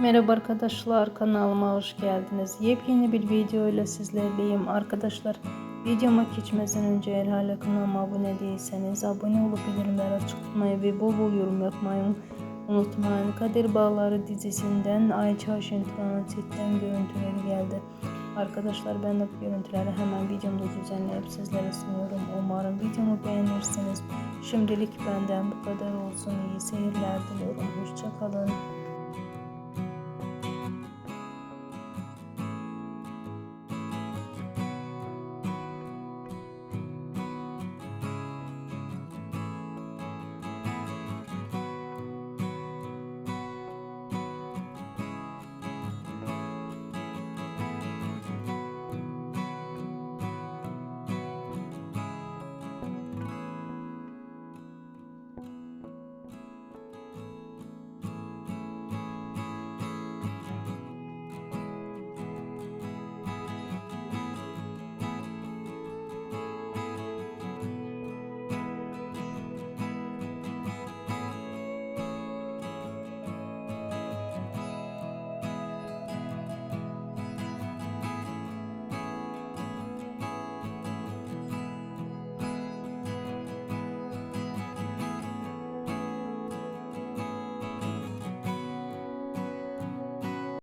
Merhaba arkadaşlar kanalıma hoş geldiniz. Yepyeni bir video ile sizlerleyim. Arkadaşlar videoma geçmeden önce eğer hala kanalıma abone değilseniz abone olup bildirimleri açık tutmayı ve bol bol yorum yapmayı unutmayın. Kadir Bağları dizisinden Ayça Aşenturan'ın setten görüntüleri geldi. Arkadaşlar ben de bu görüntüleri hemen videomda düzenleyip sizlere sunuyorum. Umarım videomu beğenirsiniz. Şimdilik benden bu kadar olsun. İyi seyirler diliyorum. Hoşçakalın.